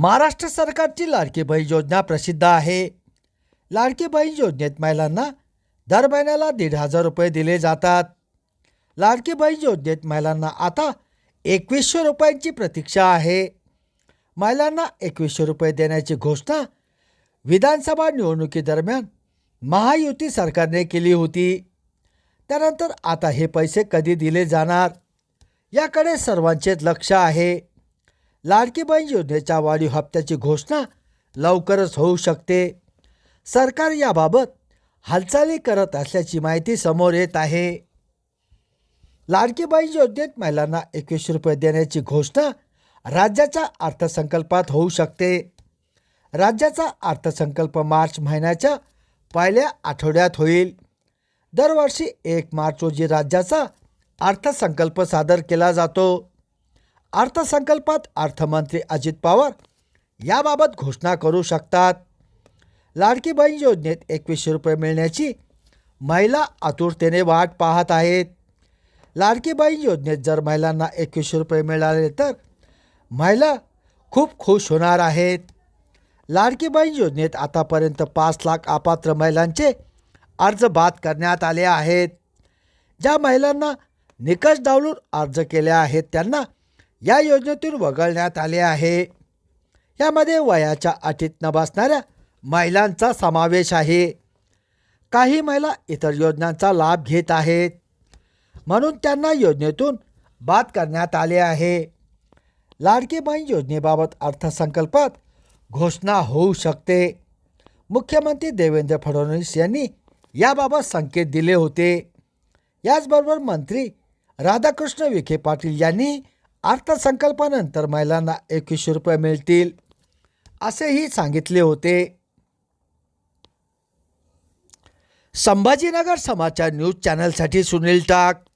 महाराष्ट्र सरकारची लाडकी बहीण योजना प्रसिद्ध आहे. लाडकी बहीण योजनेत महिलांना दर महिन्याला दीड हजार रुपये दिले जातात. लाडकी बहीण योजनेत महिलांना आता एकवीसशे रुपयांची प्रतीक्षा आहे. महिलांना एकवीसशे रुपये देण्याची घोषणा विधानसभा निवडणुकीदरम्यान महायुती सरकारने केली होती. त्यानंतर आता हे पैसे कधी दिले जाणार? याकडे सर्वांचेच लक्ष आहे. लाडकी बहीण योजनेच्या वाढीव हप्त्याची घोषणा लवकरच होऊ शकते. सरकार याबाबत हालचाली करत असल्याची माहिती समोर येत आहे. लाडकी बहीण योजनेत महिलांना एकवीसशे रुपये देण्याची घोषणा राज्याच्या अर्थसंकल्पात होऊ शकते. राज्याचा अर्थसंकल्प मार्च महिन्याच्या पहिल्या आठवड्यात होईल. दरवर्षी एक मार्च रोजी राज्याचा अर्थसंकल्प सादर केला जातो. अर्थसंकल्पात अर्थमंत्री अजित पवार याबाबत घोषणा करू शकतात. लाडकी बहीण योजनेत एकवीसशे रुपये मिळण्याची महिला आतुरतेने वाट पाहत आहेत. लाडकी बहीण योजनेत जर महिलांना एकवीसशे रुपये मिळाले तर महिला खूप खुश होणार आहेत. लाडकी बहीण योजनेत आतापर्यंत पाच लाख अपात्र महिलांचे अर्ज बाद करण्यात आले आहेत. ज्या महिलांना निकष डावलून अर्ज केले आहेत त्यांना या योजनेतून वगळण्यात आले आहे. यामध्ये वयाच्या अटीत न बसणाऱ्या महिलांचा समावेश आहे. काही महिला इतर योजनांचा लाभ घेत आहेत. म्हणून त्यांना योजनेतून बाद करण्यात आले आहे. लाडकी बहीण योजनेबाबत अर्थसंकल्पात घोषणा होऊ शकते. मुख्यमंत्री देवेंद्र फडणवीस यांनी याबाबत संकेत दिले होते. याचबरोबर मंत्री राधाकृष्ण विखे पाटील यांनी अर्थसंकल्पानंतर महिलांना एकवीसशे रुपये मिळतील असेही सांगितले होते. संभाजीनगर समाचार न्यूज चॅनलसाठी सुनील टाक.